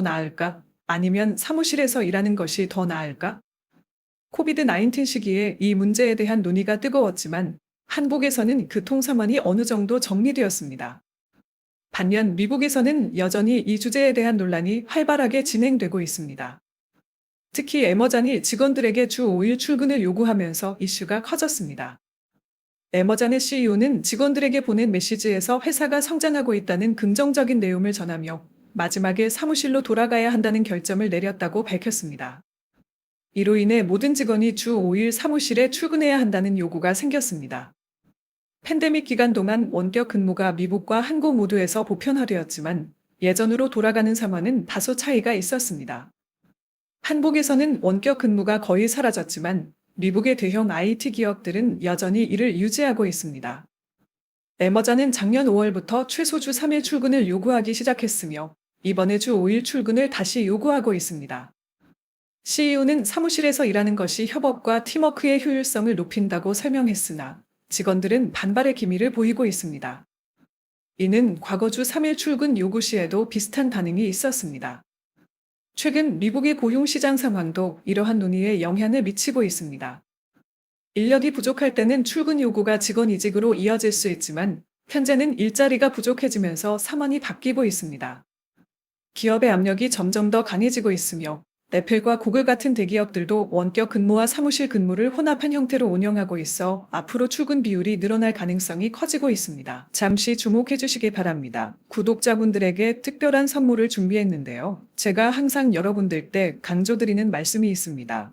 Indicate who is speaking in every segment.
Speaker 1: 나을까? 아니면 사무실에서 일하는 것이 더 나을까? 코비드 19 시기에 이 문제에 대한 논의가 뜨거웠지만 한국에서는 그 통사만이 어느 정도 정리되었습니다. 반면 미국에서는 여전히 이 주제에 대한 논란이 활발하게 진행되고 있습니다. 특히 에머잔이 직원들에게 주 5일 출근을 요구하면서 이슈가 커졌습니다. 에머잔의 CEO는 직원들에게 보낸 메시지에서 회사가 성장하고 있다는 긍정적인 내용을 전하며 마지막에 사무실로 돌아가야 한다는 결정을 내렸다고 밝혔습니다. 이로 인해 모든 직원이 주 5일 사무실에 출근해야 한다는 요구가 생겼습니다. 팬데믹 기간 동안 원격 근무가 미국과 한국 모두에서 보편화되었지만 예전으로 돌아가는 상황은 다소 차이가 있었습니다. 한국에서는 원격 근무가 거의 사라졌지만 미국의 대형 IT 기업들은 여전히 이를 유지하고 있습니다. 에머자는 작년 5월부터 최소 주 3일 출근을 요구하기 시작했으며 이번에 주 5일 출근을 다시 요구하고 있습니다. CEO는 사무실에서 일하는 것이 협업과 팀워크의 효율성을 높인다고 설명했으나 직원들은 반발의 기미를 보이고 있습니다. 이는 과거 주 3일 출근 요구 시에도 비슷한 반응이 있었습니다. 최근 미국의 고용시장 상황도 이러한 논의에 영향을 미치고 있습니다. 인력이 부족할 때는 출근 요구가 직원 이직으로 이어질 수 있지만 현재는 일자리가 부족해지면서 상황이 바뀌고 있습니다. 기업의 압력이 점점 더 강해지고 있으며 애플과 구글 같은 대기업들도 원격 근무와 사무실 근무를 혼합한 형태로 운영하고 있어 앞으로 출근 비율이 늘어날 가능성이 커지고 있습니다. 잠시 주목해 주시기 바랍니다. 구독자분들에게 특별한 선물을 준비했는데요. 제가 항상 여러분들께 강조드리는 말씀이 있습니다.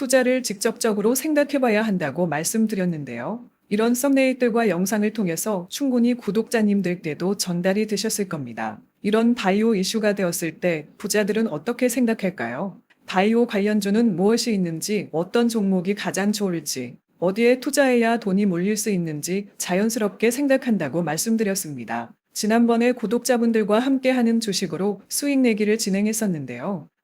Speaker 1: 투자를 직접적으로 생각해 봐야 한다고 말씀드렸는데요. 이런 썸네일들과 영상을 통해서 충분히 구독자님들께도 전달이 되셨을 겁니다. 이런 바이오 이슈가 되었을 때 부자들은 어떻게 생각할까요? 바이오 관련주는 무엇이 있는지, 어떤 종목이 가장 좋을지, 어디에 투자해야 돈이 몰릴 수 있는지 자연스럽게 생각한다고 말씀드렸습니다. 지난번에 구독자분들과 함께하는 주식으로 수익 내기를 진행했었는데요.